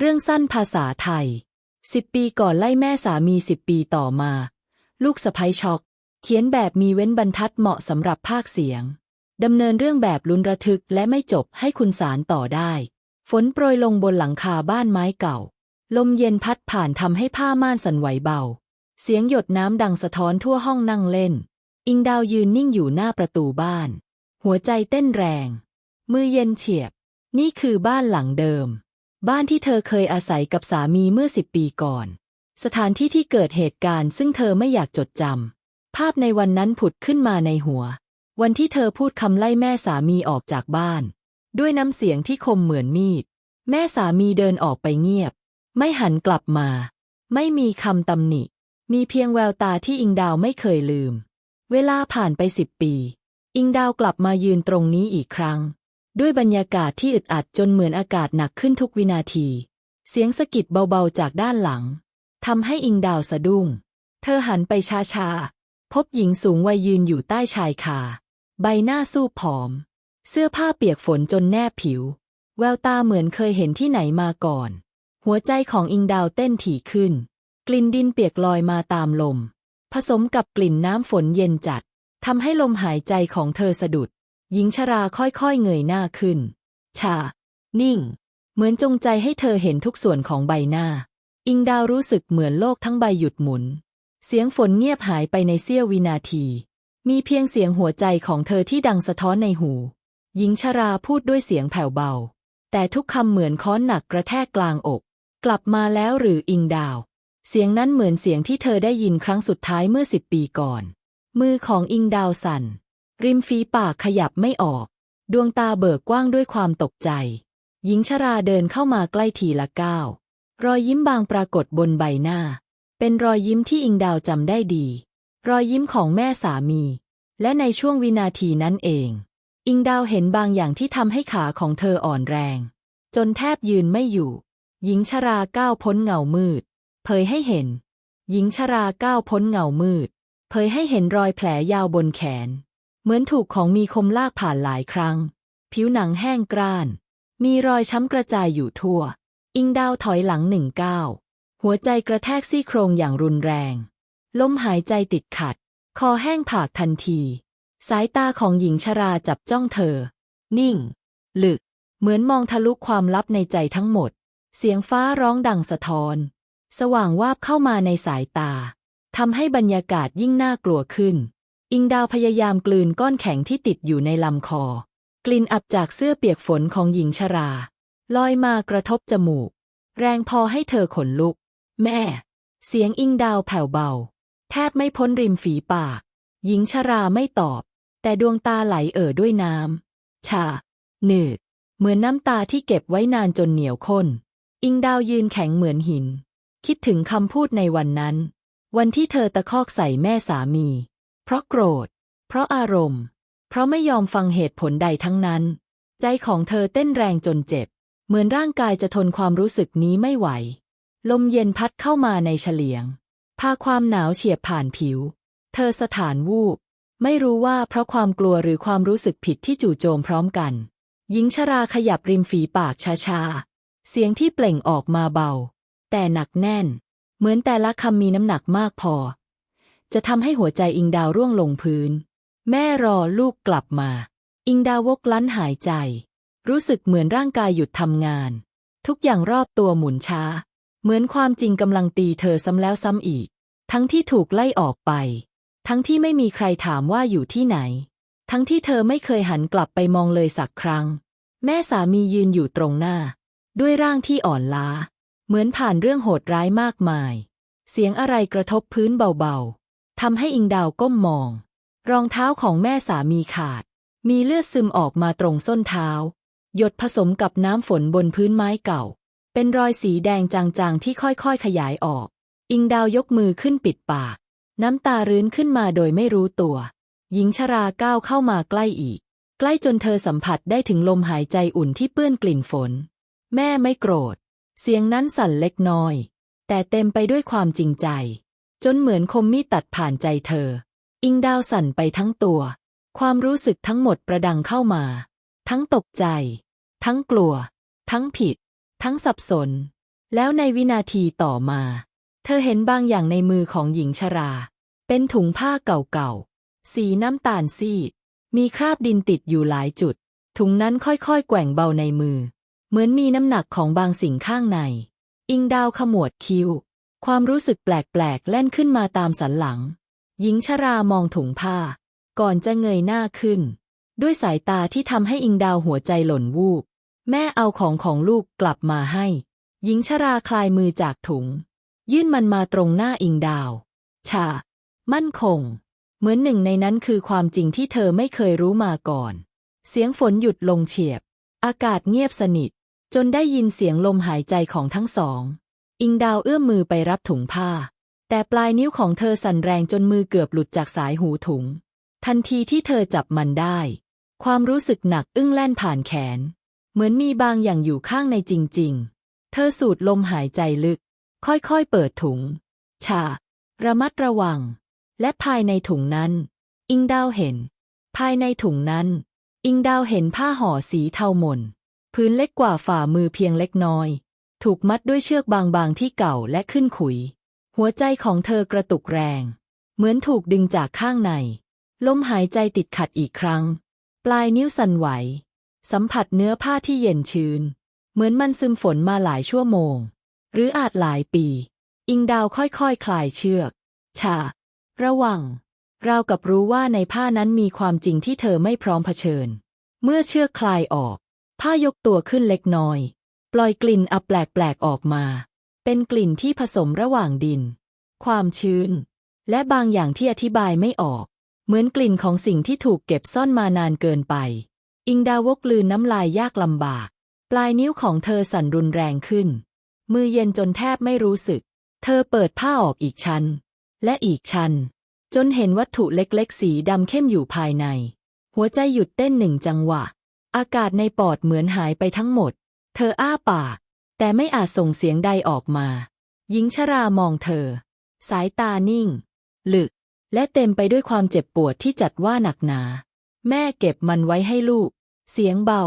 เรื่องสั้นภาษาไทยสิบปีก่อนไล่แม่สามีสิบปีต่อมา ลูกสะพ้ยช็อก เขียนแบบมีเว้นบรรทัดเหมาะสำหรับภาคเสียง ดำเนินเรื่องแบบลุ้นระทึกและไม่จบให้คุณสารต่อได้ ฝนโปรยลงบนหลังคาบ้านไม้เก่า ลมเย็นพัดผ่านทำให้ผ้าม่านสั่นไหวเบา เสียงหยดน้ำดังสะท้อนทั่วห้องนั่งเล่น อิงดาวยืนนิ่งอยู่หน้าประตูบ้าน หัวใจเต้นแรง มือเย็นเฉียบ นี่คือบ้านหลังเดิม บ้านที่เธอเคยอาศัยกับสามีเมื่อสิบปีก่อน สถานที่ที่เกิดเหตุการณ์ซึ่งเธอไม่อยากจดจำภาพในวันนั้นผุดขึ้นมาในหัว วันที่เธอพูดคำไล่แม่สามีออกจากบ้าน ด้วยน้ำเสียงที่คมเหมือนมีด แม่สามีเดินออกไปเงียบ ไม่หันกลับมา ไม่มีคำตำหนิ มีเพียงแววตาที่อิงดาวไม่เคยลืม เวลาผ่านไปสิบปี อิงดาวกลับมายืนตรงนี้อีกครั้ง ด้วยบรรยากาศที่อึดอัดจนเหมือนอากาศหนักขึ้นทุกวินาที เสียงสะกิดเบาๆจากด้านหลังทำให้อิงดาวสะดุ้ง เธอหันไปช้าๆ พบหญิงสูงวัยยืนอยู่ใต้ชายคา ใบหน้าสู้ผอม เสื้อผ้าเปียกฝนจนแนบผิว แววตาเหมือนเคยเห็นที่ไหนมาก่อน หัวใจของอิงดาวเต้นถี่ขึ้น กลิ่นดินเปียกลอยมาตามลม ผสมกับกลิ่นน้ำฝนเย็นจัดทำให้ลมหายใจของเธอสะดุด หญิงชราค่อยๆเงยหน้าขึ้น ชา นิ่ง เหมือนจงใจให้เธอเห็นทุกส่วนของใบหน้า อิงดาวรู้สึกเหมือนโลกทั้งใบหยุดหมุน เสียงฝนเงียบหายไปในเสี้ยววินาที มีเพียงเสียงหัวใจของเธอที่ดังสะท้อนในหู หญิงชราพูดด้วยเสียงแผ่วเบา แต่ทุกคำเหมือนค้อนหนักกระแทกกลางอก กลับมาแล้วหรืออิงดาว เสียงนั้นเหมือนเสียงที่เธอได้ยินครั้งสุดท้ายเมื่อสิบปีก่อน มือของอิงดาวสั่น ริมฝีปากขยับไม่ออก ดวงตาเบิกกว้างด้วยความตกใจ หญิงชราเดินเข้ามาใกล้ทีละก้าว รอยยิ้มบางปรากฏบนใบหน้า เป็นรอยยิ้มที่อิงดาวจำได้ดี รอยยิ้มของแม่สามี และในช่วงวินาทีนั้นเอง อิงดาวเห็นบางอย่างที่ทำให้ขาของเธออ่อนแรง จนแทบยืนไม่อยู่ หญิงชราก้าวพ้นเงามืด เผยให้เห็น หญิงชราก้าวพ้นเงามืด เผยให้เห็นรอยแผลยาวบนแขน เหมือนถูกของมีคมลากผ่านหลายครั้ง ผิวหนังแห้งกร้าน มีรอยช้ำกระจายอยู่ทั่ว อิงดาวถอยหลังหนึ่งก้าวหัวใจกระแทกซี่โครงอย่างรุนแรง ลมหายใจติดขัด คอแห้งผากทันที สายตาของหญิงชราจับจ้องเธอ นิ่ง ลึก เหมือนมองทะลุความลับในใจทั้งหมด เสียงฟ้าร้องดังสะท้อน สว่างวาบเข้ามาในสายตาทำให้บรรยากาศยิ่งน่ากลัวขึ้น อิงดาวพยายามกลืนก้อนแข็งที่ติดอยู่ในลำคอ กลิ่นอับจากเสื้อเปียกฝนของหญิงชรา ลอยมากระทบจมูก แรงพอให้เธอขนลุก แม่ เสียงอิงดาวแผ่วเบา แทบไม่พ้นริมฝีปาก หญิงชราไม่ตอบ แต่ดวงตาไหลเอ่อด้วยน้ำชา หนืด เหมือนน้ำตาที่เก็บไว้นานจนเหนียวข้น อิงดาวยืนแข็งเหมือนหิน คิดถึงคำพูดในวันนั้น วันที่เธอตะคอกใส่แม่สามี เพราะโกรธ เพราะอารมณ์ เพราะไม่ยอมฟังเหตุผลใดทั้งนั้น ใจของเธอเต้นแรงจนเจ็บ เหมือนร่างกายจะทนความรู้สึกนี้ไม่ไหว ลมเย็นพัดเข้ามาในเฉลียง พาความหนาวเฉียบผ่านผิว เธอสถานวูบ ไม่รู้ว่าเพราะความกลัวหรือความรู้สึกผิดที่จู่โจมพร้อมกัน หญิงชราขยับริมฝีปากช้าๆ เสียงที่เปล่งออกมาเบา แต่หนักแน่น เหมือนแต่ละคำมีน้ำหนักมากพอ จะทำให้หัวใจอิงดาวร่วงลงพื้น แม่รอลูกกลับมา อิงดาววกลั้นหายใจ รู้สึกเหมือนร่างกายหยุดทำงาน ทุกอย่างรอบตัวหมุนช้า เหมือนความจริงกำลังตีเธอซ้ำแล้วซ้ำอีก ทั้งที่ถูกไล่ออกไป ทั้งที่ไม่มีใครถามว่าอยู่ที่ไหน ทั้งที่เธอไม่เคยหันกลับไปมองเลยสักครั้ง แม่สามียืนอยู่ตรงหน้า ด้วยร่างที่อ่อนล้า เหมือนผ่านเรื่องโหดร้ายมากมาย เสียงอะไรกระทบพื้นเบาๆ ทำให้อิงดาวก้มมอง รองเท้าของแม่สามีขาด มีเลือดซึมออกมาตรงส้นเท้า หยดผสมกับน้ำฝนบนพื้นไม้เก่า เป็นรอยสีแดงจางๆที่ค่อยๆขยายออก อิงดาวยกมือขึ้นปิดปาก น้ำตารื้นขึ้นมาโดยไม่รู้ตัว หญิงชราก้าวเข้ามาใกล้อีก ใกล้จนเธอสัมผัสได้ถึงลมหายใจอุ่นที่เปื้อนกลิ่นฝน แม่ไม่โกรธ เสียงนั้นสั่นเล็กน้อย แต่เต็มไปด้วยความจริงใจ จนเหมือนคมมีดตัดผ่านใจเธอ อิงดาวสั่นไปทั้งตัว ความรู้สึกทั้งหมดประดังเข้ามา ทั้งตกใจ ทั้งกลัว ทั้งผิด ทั้งสับสน แล้วในวินาทีต่อมา เธอเห็นบางอย่างในมือของหญิงชรา เป็นถุงผ้าเก่าๆ สีน้ำตาลซีด มีคราบดินติดอยู่หลายจุด ถุงนั้นค่อยๆ แกว่งเบาในมือ เหมือนมีน้ำหนักของบางสิ่งข้างใน อิงดาวขมวดคิ้ว ความรู้สึกแปลกๆแล่นขึ้นมาตามสันหลัง หญิงชรามองถุงผ้า ก่อนจะเงยหน้าขึ้น ด้วยสายตาที่ทำให้อิงดาวหัวใจหล่นวูบ แม่เอาของของลูกกลับมาให้ หญิงชราคลายมือจากถุง ยื่นมันมาตรงหน้าอิงดาว ชา มั่นคง เหมือนหนึ่งในนั้นคือความจริงที่เธอไม่เคยรู้มาก่อน เสียงฝนหยุดลงเฉียบ อากาศเงียบสนิท จนได้ยินเสียงลมหายใจของทั้งสอง อิงดาวเอื้อมมือไปรับถุงผ้า แต่ปลายนิ้วของเธอสั่นแรงจนมือเกือบหลุดจากสายหูถุง ทันทีที่เธอจับมันได้ ความรู้สึกหนักอึ้งแล่นผ่านแขน เหมือนมีบางอย่างอยู่ข้างในจริง ๆ เธอสูดลมหายใจลึก ค่อยๆเปิดถุง ชา ระมัดระวัง และภายในถุงนั้น อิงดาวเห็น ภายในถุงนั้น อิงดาวเห็นผ้าห่อสีเทาหม่นพื้นเล็กกว่าฝ่ามือเพียงเล็กน้อย ถูกมัดด้วยเชือกบางๆที่เก่าและขึ้นขุย หัวใจของเธอกระตุกแรง เหมือนถูกดึงจากข้างใน ลมหายใจติดขัดอีกครั้ง ปลายนิ้วสั่นไหว สัมผัสเนื้อผ้าที่เย็นชื้น เหมือนมันซึมฝนมาหลายชั่วโมง หรืออาจหลายปี อิงดาวค่อยๆคคลายเชือก ชา ระวัง ราวกับรู้ว่าในผ้านั้นมีความจริงที่เธอไม่พร้อมเผชิญ เมื่อเชือกคลายออก ผ้ายกตัวขึ้นเล็กน้อย ล่อยกลิ่นอับแปลกๆออกมา เป็นกลิ่นที่ผสมระหว่างดิน ความชื้น และบางอย่างที่อธิบายไม่ออก เหมือนกลิ่นของสิ่งที่ถูกเก็บซ่อนมานานเกินไป อิงดาวกลืนน้ำลายยากลำบาก ปลายนิ้วของเธอสั่นรุนแรงขึ้น มือเย็นจนแทบไม่รู้สึก เธอเปิดผ้าออกอีกชั้น และอีกชั้น จนเห็นวัตถุเล็กๆ สีดำเข้มอยู่ภายใน หัวใจหยุดเต้นหนึ่งจังหวะ อากาศในปอดเหมือนหายไปทั้งหมด เธออ้าปาก แต่ไม่อาจส่งเสียงใดออกมา หญิงชรามองเธอ สายตานิ่ง ลึก และเต็มไปด้วยความเจ็บปวดที่จัดว่าหนักหนา แม่เก็บมันไว้ให้ลูก เสียงเบา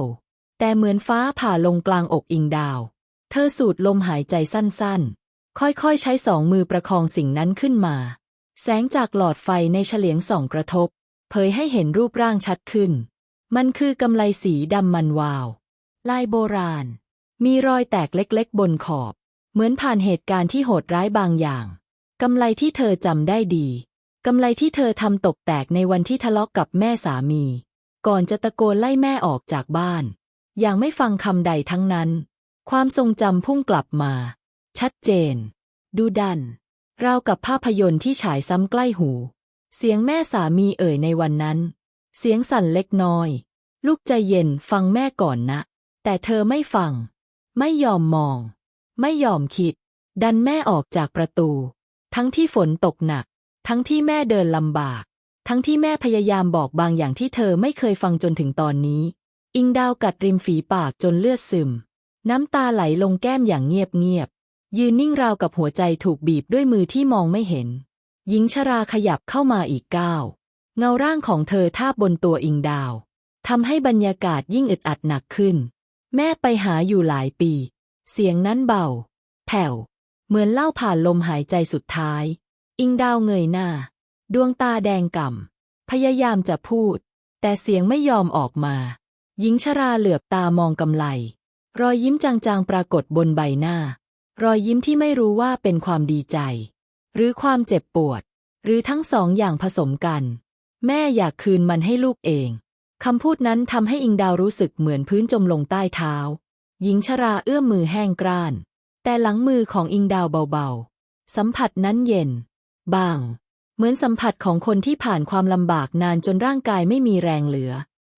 แต่เหมือนฟ้าผ่าลงกลางอกอิงดาว เธอสูดลมหายใจสั้นๆ ค่อยๆ ใช้สองมือประคองสิ่งนั้นขึ้นมา แสงจากหลอดไฟในเฉลียงส่องกระทบ เผยให้เห็นรูปร่างชัดขึ้น มันคือกำไลสีดำมันวาว ลายโบราณ มีรอยแตกเล็กๆ บนขอบ เหมือนผ่านเหตุการณ์ที่โหดร้ายบางอย่าง กำไลที่เธอจำได้ดี กำไลที่เธอทำตกแตกในวันที่ทะเลาะกกับแม่สามี ก่อนจะตะโกนไล่แม่ออกจากบ้าน อย่างไม่ฟังคำใดทั้งนั้น ความทรงจำพุ่งกลับมา ชัดเจน ดูดัน ราวกับภาพยนตร์ที่ฉายซ้ำใกล้หู เสียงแม่สามีเอ่ยในวันนั้น เสียงสั่นเล็กน้อย ลูกใจเย็นฟังแม่ก่อนนะ แต่เธอไม่ฟัง ไม่ยอมมอง ไม่ยอมคิด ดันแม่ออกจากประตู ทั้งที่ฝนตกหนัก ทั้งที่แม่เดินลำบาก ทั้งที่แม่พยายามบอกบางอย่างที่เธอไม่เคยฟังจนถึงตอนนี้ อิงดาวกัดริมฝีปากจนเลือดซึม น้ำตาไหลลงแก้มอย่างเงียบๆยืนนิ่งราวกับหัวใจถูกบีบด้วยมือที่มองไม่เห็น หญิงชราขยับเข้ามาอีกก้าวเงาร่างของเธอทาบบนตัวอิงดาวทำให้บรรยากาศยิ่งอึดอัดหนักขึ้น แม่ไปหาอยู่หลายปี เสียงนั้นเบา แผ่ว เหมือนเล่าผ่านลมหายใจสุดท้าย อิงดาวเงยหน้า ดวงตาแดงก่ำ พยายามจะพูด แต่เสียงไม่ยอมออกมา หญิงชราเหลือบตามองกำไล รอยยิ้มจางๆปรากฏบนใบหน้า รอยยิ้มที่ไม่รู้ว่าเป็นความดีใจ หรือความเจ็บปวด หรือทั้งสองอย่างผสมกัน แม่อยากคืนมันให้ลูกเอง คำพูดนั้นทำให้อิงดาวรู้สึกเหมือนพื้นจมลงใต้เท้า หญิงชราเอื้อมมือแห้งกร้าน แต่หลังมือของอิงดาวเบาๆ สัมผัสนั้นเย็น บาง เหมือนสัมผัสของคนที่ผ่านความลำบากนานจนร่างกายไม่มีแรงเหลือ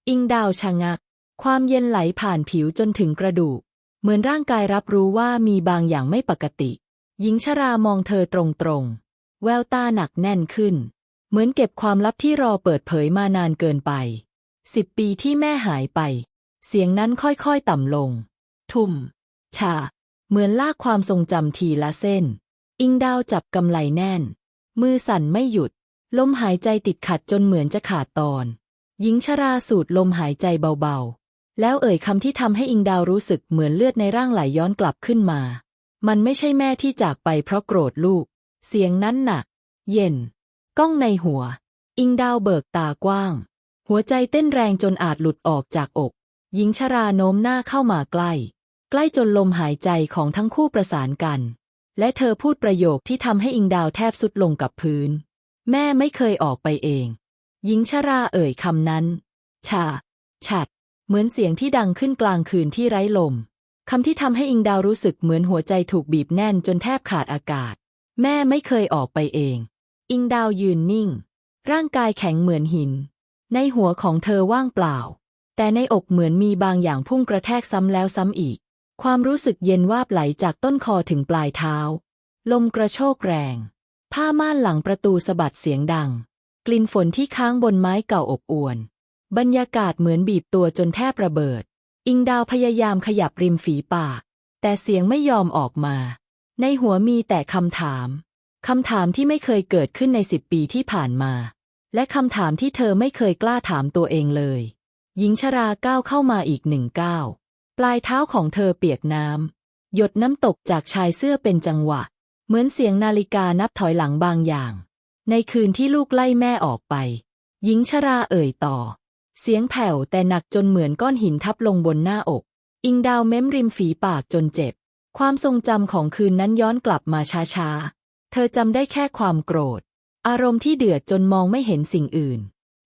อิงดาวชะงัก ความเย็นไหลผ่านผิวจนถึงกระดูก เหมือนร่างกายรับรู้ว่ามีบางอย่างไม่ปกติ หญิงชรามองเธอตรงๆ แววตาหนักแน่นขึ้น เหมือนเก็บความลับที่รอเปิดเผยมานานเกินไป สิบปีที่แม่หายไป เสียงนั้นค่อยๆต่ำลง ทุ่ม ชา เหมือนลากความทรงจำทีละเส้น อิงดาวจับกำไลแน่น มือสั่นไม่หยุด ลมหายใจติดขัดจนเหมือนจะขาดตอน หญิงชราสูดลมหายใจเบาๆ แล้วเอ่ยคำที่ทำให้อิงดาวรู้สึกเหมือนเลือดในร่างไหลย้อนกลับขึ้นมา มันไม่ใช่แม่ที่จากไปเพราะโกรธลูก เสียงนั้นหนัก เย็น ก้องในหัว อิงดาวเบิกตากว้าง หัวใจเต้นแรงจนอาจหลุดออกจากอก หญิงชราโน้มหน้าเข้ามาใกล้ ใกล้จนลมหายใจของทั้งคู่ประสานกัน และเธอพูดประโยคที่ทำให้อิงดาวแทบสุดลงกับพื้น แม่ไม่เคยออกไปเอง หญิงชราเอ่ยคำนั้น ชา ฉัด เหมือนเสียงที่ดังขึ้นกลางคืนที่ไร้ลมคำที่ทำให้อิงดาวรู้สึกเหมือนหัวใจถูกบีบแน่นจนแทบขาดอากาศ แม่ไม่เคยออกไปเอง อิงดาวยืนนิ่ง ร่างกายแข็งเหมือนหิน ในหัวของเธอว่างเปล่า แต่ในอกเหมือนมีบางอย่างพุ่งกระแทกซ้ำแล้วซ้ำอีก ความรู้สึกเย็นวาบไหลจากต้นคอถึงปลายเท้า ลมกระโชกแรง ผ้าม่านหลังประตูสะบัดเสียงดัง กลิ่นฝนที่ค้างบนไม้เก่าอบอวน บรรยากาศเหมือนบีบตัวจนแทบระเบิด อิงดาวพยายามขยับริมฝีปาก แต่เสียงไม่ยอมออกมา ในหัวมีแต่คำถามคำถามที่ไม่เคยเกิดขึ้นในสิบปีที่ผ่านมา และคำถามที่เธอไม่เคยกล้าถามตัวเองเลย หญิงชราก้าวเข้ามาอีกหนึ่งก้าวปลายเท้าของเธอเปียกน้ำหยดน้ำตกจากชายเสื้อเป็นจังหวะ เหมือนเสียงนาฬิกานับถอยหลังบางอย่าง ในคืนที่ลูกไล่แม่ออกไป หญิงชราเอ่ยต่อ เสียงแผ่วแต่หนักจนเหมือนก้อนหินทับลงบนหน้าอก อิงดาวเม้มริมฝีปากจนเจ็บ ความทรงจำของคืนนั้นย้อนกลับมาช้าๆ เธอจำได้แค่ความโกรธ อารมณ์ที่เดือดจนมองไม่เห็นสิ่งอื่น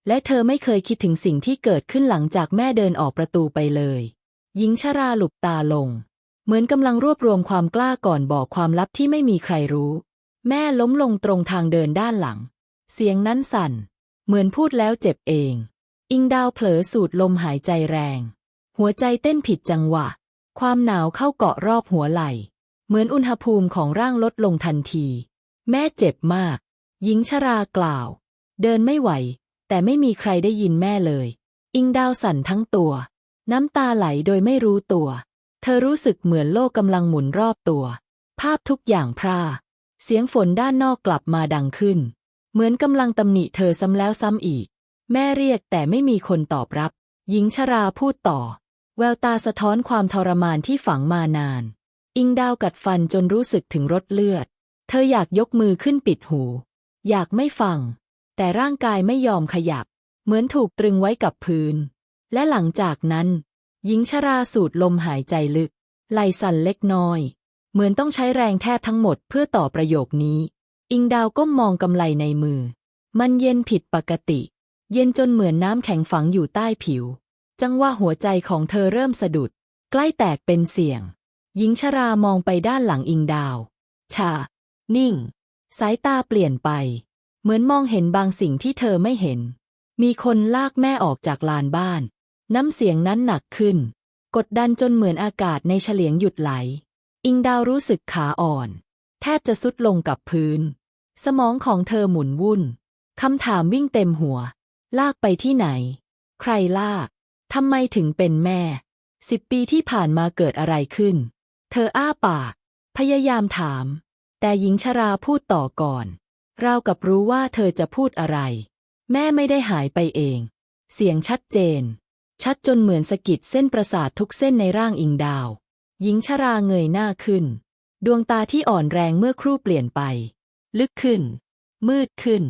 และเธอไม่เคยคิดถึงสิ่งที่เกิดขึ้นหลังจากแม่เดินออกประตูไปเลย หญิงชราหลุบตาลง เหมือนกำลังรวบรวมความกล้าก่อนบอกความลับที่ไม่มีใครรู้ แม่ล้มลงตรงทางเดินด้านหลัง เสียงนั้นสั่น เหมือนพูดแล้วเจ็บเอง อิงดาวเผลอสูดลมหายใจแรง หัวใจเต้นผิดจังหวะ ความหนาวเข้าเกาะรอบหัวไหล่ เหมือนอุณหภูมิของร่างลดลงทันที แม่เจ็บมาก หญิงชรากล่าว เดินไม่ไหว แต่ไม่มีใครได้ยินแม่เลย อิงดาวสั่นทั้งตัว น้ำตาไหลโดยไม่รู้ตัว เธอรู้สึกเหมือนโลกกำลังหมุนรอบตัว ภาพทุกอย่างพร่า เสียงฝนด้านนอกกลับมาดังขึ้น เหมือนกำลังตำหนิเธอซ้ำแล้วซ้ำอีก แม่เรียกแต่ไม่มีคนตอบรับ หญิงชราพูดต่อ แววตาสะท้อนความทรมานที่ฝังมานาน อิงดาวกัดฟันจนรู้สึกถึงรสเลือด เธออยากยกมือขึ้นปิดหู อยากไม่ฟัง แต่ร่างกายไม่ยอมขยับ เหมือนถูกตรึงไว้กับพื้น และหลังจากนั้น หญิงชราสูดลมหายใจลึก ไหลสั่นเล็กน้อย เหมือนต้องใช้แรงแทบทั้งหมดเพื่อต่อประโยคนี้ อิงดาวก้มมองกำไลในมือ มันเย็นผิดปกติ เย็นจนเหมือนน้ำแข็งฝังอยู่ใต้ผิว จังว่าหัวใจของเธอเริ่มสะดุด ใกล้แตกเป็นเสียง หญิงชรามองไปด้านหลังอิงดาว ชา นิ่ง สายตาเปลี่ยนไป เหมือนมองเห็นบางสิ่งที่เธอไม่เห็น มีคนลากแม่ออกจากลานบ้าน น้ำเสียงนั้นหนักขึ้น กดดันจนเหมือนอากาศในเฉลียงหยุดไหล อิงดาวรู้สึกขาอ่อน แทบจะสุดลงกับพื้น สมองของเธอหมุนวุ่นคำถามวิ่งเต็มหัว ลากไปที่ไหน ใครลากทำไมถึงเป็นแม่ สิบปีที่ผ่านมาเกิดอะไรขึ้น เธออ้าปาก พยายามถาม แต่หญิงชราพูดต่อก่อน ราวกับรู้ว่าเธอจะพูดอะไร แม่ไม่ได้หายไปเอง เสียงชัดเจน ชัดจนเหมือนสะกิดเส้นประสาททุกเส้นในร่างอิงดาว หญิงชราเงยหน้าขึ้น ดวงตาที่อ่อนแรงเมื่อครู่เปลี่ยนไป ลึกขึ้น มืดขึ้น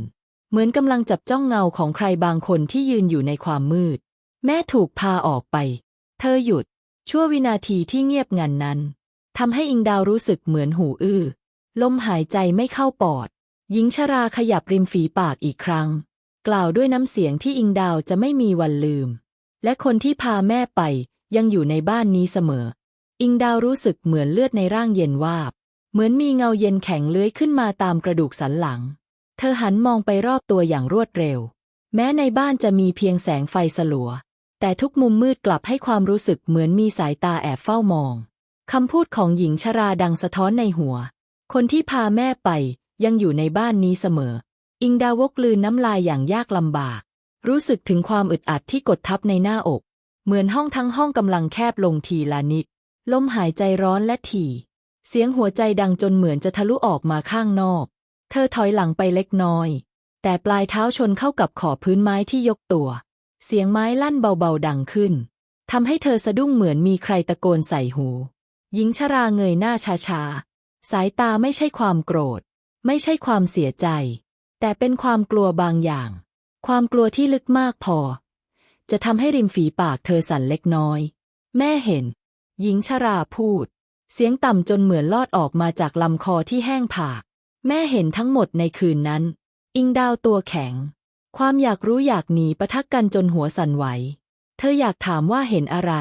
เหมือนกำลังจับจ้องเงาของใครบางคนที่ยืนอยู่ในความมืด แม่ถูกพาออกไป เธอหยุด ชั่ววินาทีที่เงียบงันนั้นทำให้อิงดาวรู้สึกเหมือนหูอื้อ ลมหายใจไม่เข้าปอด หญิงชราขยับริมฝีปากอีกครั้ง กล่าวด้วยน้ำเสียงที่อิงดาวจะไม่มีวันลืม และคนที่พาแม่ไปยังอยู่ในบ้านนี้เสมอ อิงดาวรู้สึกเหมือนเลือดในร่างเย็นวาบ เหมือนมีเงาเย็นแข็งเลื้อยขึ้นมาตามกระดูกสันหลัง เธอหันมองไปรอบตัวอย่างรวดเร็ว แม้ในบ้านจะมีเพียงแสงไฟสลัว แต่ทุกมุมมืดกลับให้ความรู้สึกเหมือนมีสายตาแอบเฝ้ามองคำพูดของหญิงชราดังสะท้อนในหัว คนที่พาแม่ไปยังอยู่ในบ้านนี้เสมอ อิงดาวกลืนน้ำลายอย่างยากลำบาก รู้สึกถึงความอึดอัดที่กดทับในหน้าอก เหมือนห้องทั้งห้องกำลังแคบลงทีละนิด ลมหายใจร้อนและถี่ เสียงหัวใจดังจนเหมือนจะทะลุออกมาข้างนอก เธอถอยหลังไปเล็กน้อย แต่ปลายเท้าชนเข้ากับขอบพื้นไม้ที่ยกตัว เสียงไม้ลั่นเบาๆดังขึ้นทำให้เธอสะดุ้งเหมือนมีใครตะโกนใส่หู หญิงชราเงยหน้าช้า สายตาไม่ใช่ความโกรธ ไม่ใช่ความเสียใจ แต่เป็นความกลัวบางอย่าง ความกลัวที่ลึกมากพอ จะทำให้ริมฝีปากเธอสั่นเล็กน้อย แม่เห็น หญิงชราพูด เสียงต่ำจนเหมือนลอดออกมาจากลำคอที่แห้งผาก แม่เห็นทั้งหมดในคืนนั้น อิงดาวตัวแข็ง ความอยากรู้อยากหนีปะทะกกันจนหัวสั่นไหว เธออยากถามว่าเห็นอะไร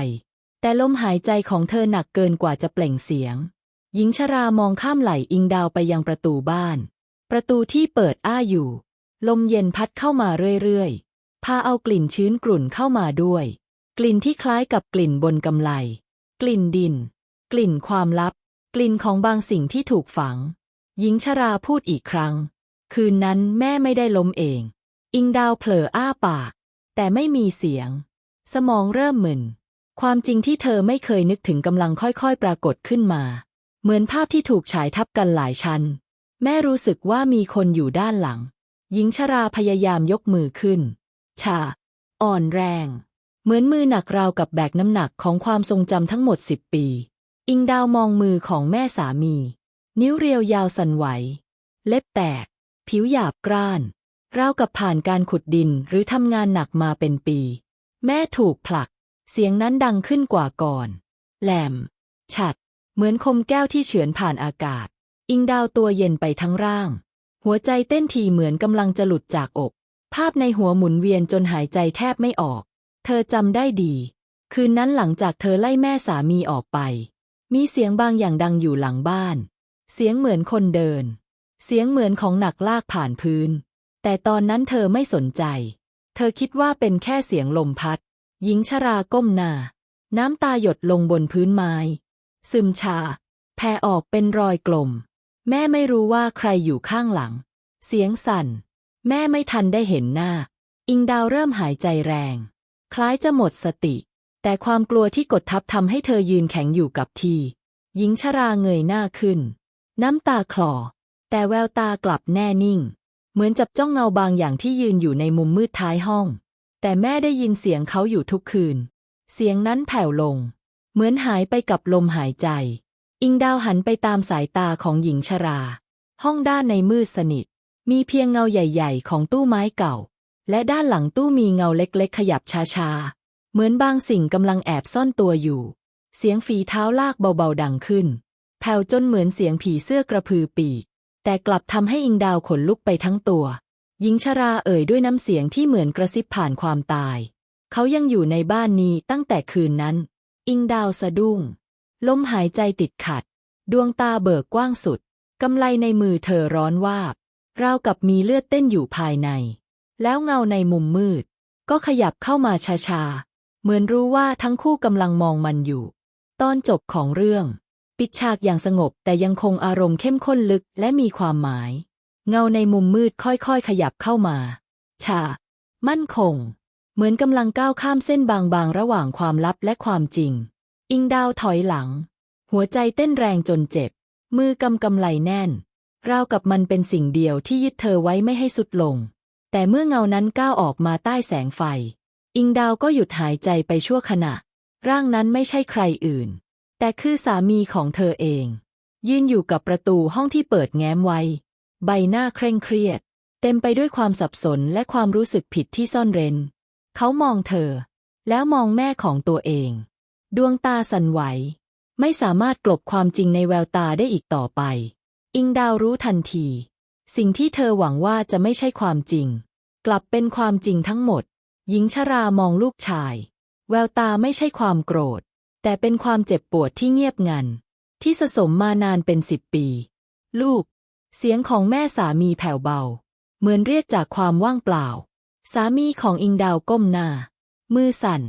แต่ลมหายใจของเธอหนักเกินกว่าจะเปล่งเสียง หญิงชรามองข้ามไหลอิงดาวไปยังประตูบ้าน ประตูที่เปิดอ้าอยู่ ลมเย็นพัดเข้ามาเรื่อยๆ พาเอากลิ่นชื้นกลุ่นเข้ามาด้วย กลิ่นที่คล้ายกับกลิ่นบนกำไล กลิ่นดิน กลิ่นความลับ กลิ่นของบางสิ่งที่ถูกฝัง หญิงชราพูดอีกครั้ง คืนนั้นแม่ไม่ได้ล้มเอง อิงดาวเผลออ้าปาก แต่ไม่มีเสียง สมองเริ่มมึน ความจริงที่เธอไม่เคยนึกถึงกำลังค่อยๆ ปรากฏขึ้นมา เหมือนภาพที่ถูกฉายทับกันหลายชั้น แม่รู้สึกว่ามีคนอยู่ด้านหลัง หญิงชราพยายามยกมือขึ้น ชา อ่อนแรง เหมือนมือหนักราวกับแบกน้ำหนักของความทรงจำทั้งหมดสิบปี อิงดาวมองมือของแม่สามี นิ้วเรียวยาวสั่นไหว เล็บแตก ผิวหยาบกร้านราวกับผ่านการขุดดินหรือทำงานหนักมาเป็นปี แม่ถูกผลัก เสียงนั้นดังขึ้นกว่าก่อน แหลม ฉัด เหมือนคมแก้วที่เฉือนผ่านอากาศ อิงดาวตัวเย็นไปทั้งร่าง หัวใจเต้นทีเหมือนกำลังจะหลุดจากอก ภาพในหัวหมุนเวียนจนหายใจแทบไม่ออก เธอจำได้ดี คืนนั้นหลังจากเธอไล่แม่สามีออกไป มีเสียงบางอย่างดังอยู่หลังบ้าน เสียงเหมือนคนเดิน เสียงเหมือนของหนักลากผ่านพื้น แต่ตอนนั้นเธอไม่สนใจ เธอคิดว่าเป็นแค่เสียงลมพัด หญิงชราก้มหน้าน้ำตาหยดลงบนพื้นไม้ ซึมชา แผ่ออกเป็นรอยกลม แม่ไม่รู้ว่าใครอยู่ข้างหลัง เสียงสั่น แม่ไม่ทันได้เห็นหน้า อิงดาวเริ่มหายใจแรง คล้ายจะหมดสติ แต่ความกลัวที่กดทับทำให้เธอยืนแข็งอยู่กับที่ หญิงชราเงยหน้าขึ้น น้ำตาคลอ แต่แววตากลับแน่นิ่ง เหมือนจับจ้องเงาบางอย่างที่ยืนอยู่ในมุมมืดท้ายห้อง แต่แม่ได้ยินเสียงเขาอยู่ทุกคืน เสียงนั้นแผ่วลง เหมือนหายไปกับลมหายใจ อิงดาวหันไปตามสายตาของหญิงชรา ห้องด้านในมืดสนิท มีเพียงเงาใหญ่ ๆ ของตู้ไม้เก่า และด้านหลังตู้มีเงาเล็กๆ ขยับช้าๆ เหมือนบางสิ่งกำลังแอบซ่อนตัวอยู่ เสียงฝีเท้าลากเบาๆดังขึ้น แผ่วจนเหมือนเสียงผีเสื้อกระพือปีก แต่กลับทำให้อิงดาวขนลุกไปทั้งตัว หญิงชราเอ่ยด้วยน้ำเสียงที่เหมือนกระซิบผ่านความตาย เขายังอยู่ในบ้านนี้ตั้งแต่คืนนั้น อิงดาวสะดุ้ง ลมหายใจติดขัด ดวงตาเบิกกว้างสุด กำไลในมือเธอร้อนวาบ ราวกับมีเลือดเต้นอยู่ภายใน แล้วเงาในมุมมืด ก็ขยับเข้ามาช้าๆ เหมือนรู้ว่าทั้งคู่กำลังมองมันอยู่ ตอนจบของเรื่อง ปิดฉากอย่างสงบแต่ยังคงอารมณ์เข้มข้นลึกและมีความหมาย เงาในมุมมืดค่อยๆ ขยับเข้ามา ชา มั่นคง เหมือนกำลังก้าวข้ามเส้นบางๆ ระหว่างความลับและความจริง อิงดาวถอยหลัง หัวใจเต้นแรงจนเจ็บ มือกำกำไหลแน่น ราวกับมันเป็นสิ่งเดียวที่ยึดเธอไว้ไม่ให้สุดลง แต่เมื่อเงานั้นก้าวออกมาใต้แสงไฟ อิงดาวก็หยุดหายใจไปชั่วขณะ ร่างนั้นไม่ใช่ใครอื่น แต่คือสามีของเธอเอง ยืนอยู่กับประตูห้องที่เปิดแง้มไว้ ใบหน้าเคร่งเครียด เต็มไปด้วยความสับสนและความรู้สึกผิดที่ซ่อนเร้น เขามองเธอ แล้วมองแม่ของตัวเอง ดวงตาสั่นไหว ไม่สามารถกลบความจริงในแววตาได้อีกต่อไป อิงดาวรู้ทันที สิ่งที่เธอหวังว่าจะไม่ใช่ความจริง กลับเป็นความจริงทั้งหมด หญิงชรามองลูกชาย แววตาไม่ใช่ความโกรธ แต่เป็นความเจ็บปวดที่เงียบงัน ที่สะสมมานานเป็นสิบปี ลูก เสียงของแม่สามีแผ่วเบา เหมือนเรียกจากความว่างเปล่า สามีของอิงดาวก้มหน้า มือสั่น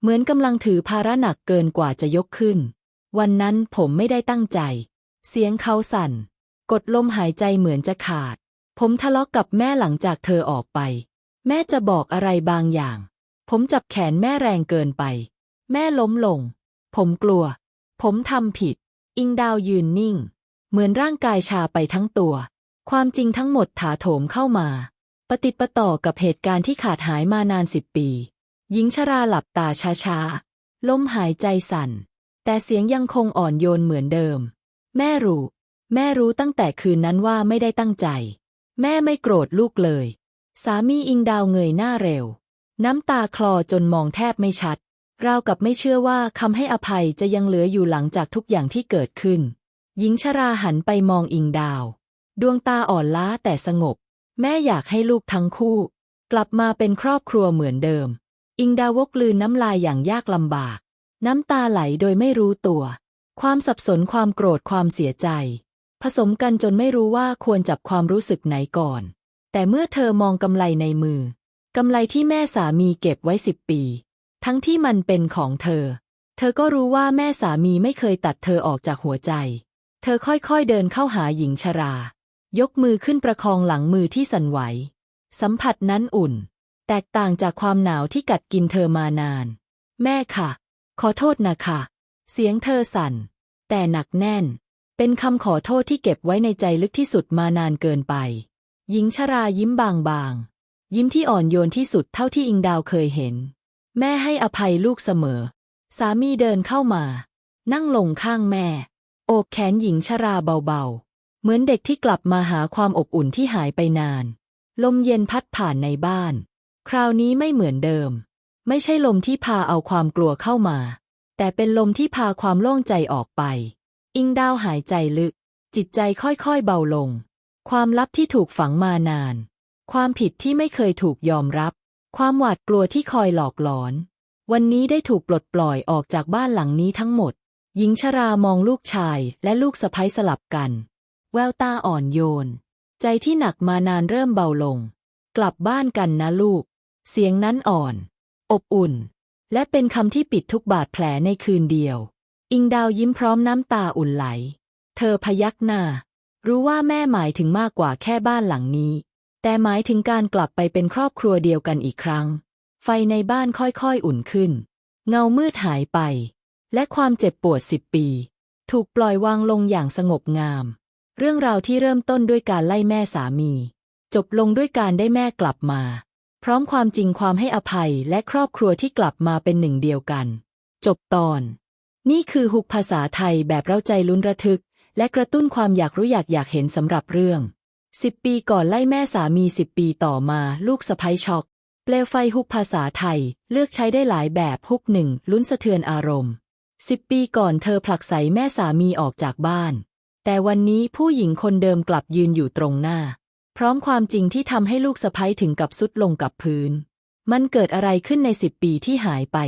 เหมือนกำลังถือภาระหนักเกินกว่าจะยกขึ้น วันนั้นผมไม่ได้ตั้งใจ เสียงเขาสั่น กดลมหายใจเหมือนจะขาด ผมทะเลาะกกับแม่หลังจากเธอออกไป แม่จะบอกอะไรบางอย่าง ผมจับแขนแม่แรงเกินไป แม่ล้มลง ผมกลัว ผมทำผิด อิงดาวยืนนิ่ง เหมือนร่างกายชาไปทั้งตัว ความจริงทั้งหมดถาโถมเข้ามา ปฏิปต่อกับเหตุการณ์ที่ขาดหายมานานสิบปี หญิงชราหลับตาช้าๆลมหายใจสั่น แต่เสียงยังคงอ่อนโยนเหมือนเดิม แม่รู้ แม่รู้ตั้งแต่คืนนั้นว่าไม่ได้ตั้งใจ แม่ไม่โกรธลูกเลย สามีอิงดาวเงยหน้าเร็ว น้ำตาคลอจนมองแทบไม่ชัดราวกับไม่เชื่อว่าคำให้อภัยจะยังเหลืออยู่หลังจากทุกอย่างที่เกิดขึ้น หญิงชราหันไปมองอิงดาว ดวงตาอ่อนล้าแต่สงบ แม่อยากให้ลูกทั้งคู่ กลับมาเป็นครอบครัวเหมือนเดิม อิงดาวกลืนน้ำลายอย่างยากลำบาก น้ำตาไหลโดยไม่รู้ตัว ความสับสนความโกรธความเสียใจ ผสมกันจนไม่รู้ว่าควรจับความรู้สึกไหนก่อน แต่เมื่อเธอมองกำไลในมือกำไลที่แม่สามีเก็บไว้สิบปี ทั้งที่มันเป็นของเธอ เธอก็รู้ว่าแม่สามีไม่เคยตัดเธอออกจากหัวใจ เธอค่อยๆเดินเข้าหาหญิงชรา ยกมือขึ้นประคองหลังมือที่สั่นไหว สัมผัสนั้นอุ่น แตกต่างจากความหนาวที่กัดกินเธอมานาน แม่ค่ะ ขอโทษนะค่ะเสียงเธอสั่น แต่หนักแน่น เป็นคำขอโทษที่เก็บไว้ในใจลึกที่สุดมานานเกินไป หญิงชรายิ้มบางๆ ยิ้มที่อ่อนโยนที่สุดเท่าที่อิงดาวเคยเห็น แม่ให้อภัยลูกเสมอ สามีเดินเข้ามา นั่งลงข้างแม่ โอบแขนหญิงชราเบาๆ เหมือนเด็กที่กลับมาหาความอบอุ่นที่หายไปนาน ลมเย็นพัดผ่านในบ้าน คราวนี้ไม่เหมือนเดิม ไม่ใช่ลมที่พาเอาความกลัวเข้ามา แต่เป็นลมที่พาความโล่งใจออกไป อิงดาวหายใจลึก จิตใจค่อยๆเบาลง ความลับที่ถูกฝังมานาน ความผิดที่ไม่เคยถูกยอมรับ ความหวาดกลัวที่คอยหลอกหลอน วันนี้ได้ถูกปลดปล่อยออกจากบ้านหลังนี้ทั้งหมดหญิงชรามองลูกชายและลูกสะใภ้สลับกัน แววตาอ่อนโยน ใจที่หนักมานานเริ่มเบาลง กลับบ้านกันนะลูก เสียงนั้นอ่อน อบอุ่น และเป็นคำที่ปิดทุกบาดแผลในคืนเดียว อิงดาวยิ้มพร้อมน้ำตาอุ่นไหล เธอพยักหน้า รู้ว่าแม่หมายถึงมากกว่าแค่บ้านหลังนี้ แต่หมายถึงการกลับไปเป็นครอบครัวเดียวกันอีกครั้ง ไฟในบ้านค่อยๆอุ่นขึ้น เงามืดหายไป และความเจ็บปวดสิบปี ถูกปล่อยวางลงอย่างสงบงาม เรื่องราวที่เริ่มต้นด้วยการไล่แม่สามี จบลงด้วยการได้แม่กลับมา พร้อมความจริงความให้อภัยและครอบครัวที่กลับมาเป็นหนึ่งเดียวกัน จบตอน นี่คือฮุกภาษาไทยแบบเร้าใจลุ้นระทึก และกระตุ้นความอยากรู้อยากอยากเห็นสำหรับเรื่องสิบปีก่อนไล่แม่สามีสิบปีต่อมาลูกสะพ้ยช็อก เปลวไฟฮุกภาษาไทย เลือกใช้ได้หลายแบบฮุกหนึ่งลุ้นสะเทือนอารมณ์สิบปีก่อนเธอผลักไสแม่สามีออกจากบ้าน แต่วันนี้ผู้หญิงคนเดิมกลับยืนอยู่ตรงหน้า พร้อมความจริงที่ทำให้ลูกสะพ้ยถึงกับสุดลงกับพื้น มันเกิดอะไรขึ้นในสิบปีที่หายไป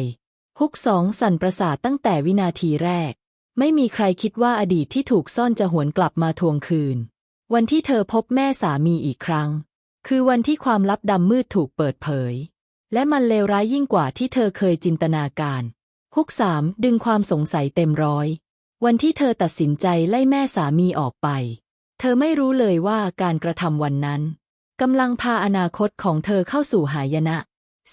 ฮุกสองสั่นประสาทตั้งแต่วินาทีแรก ไม่มีใครคิดว่าอดีตที่ถูกซ่อนจะหวนกลับมาทวงคืน วันที่เธอพบแม่สามีอีกครั้ง คือวันที่ความลับดำมืดถูกเปิดเผย และมันเลวร้ายยิ่งกว่าที่เธอเคยจินตนาการ ฮุกสามดึงความสงสัยเต็มร้อย วันที่เธอตัดสินใจไล่แม่สามีออกไป เธอไม่รู้เลยว่าการกระทำวันนั้นกำลังพาอนาคตของเธอเข้าสู่หายนะ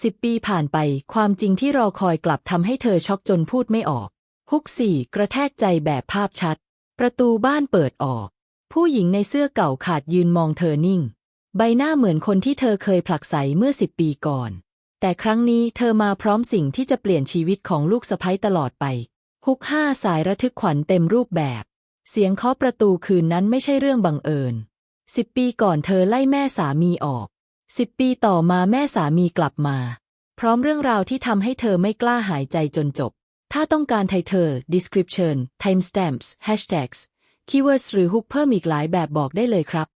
สิบปีผ่านไปความจริงที่รอคอยกลับทำให้เธอช็อกจนพูดไม่ออก ฮุกสี่กระแทกใจแบบภาพชัด ประตูบ้านเปิดออก ผู้หญิงในเสื้อเก่าขาดยืนมองเธอนิ่ง ใบหน้าเหมือนคนที่เธอเคยผลักไสเมื่อสิบปีก่อน แต่ครั้งนี้เธอมาพร้อมสิ่งที่จะเปลี่ยนชีวิตของลูกสะใภ้ตลอดไป ฮุกห้าสายระทึกขวัญเต็มรูปแบบ เสียงเคาะประตูคืนนั้นไม่ใช่เรื่องบังเอิญสิบปีก่อนเธอไล่แม่สามีออกสิบปีต่อมาแม่สามีกลับมา พร้อมเรื่องราวที่ทำให้เธอไม่กล้าหายใจจนจบ ถ้าต้องการไทเธอ description timestamps hashtags keywords หรือฮุกเพิ่มอีกหลายแบบบอกได้เลยครับ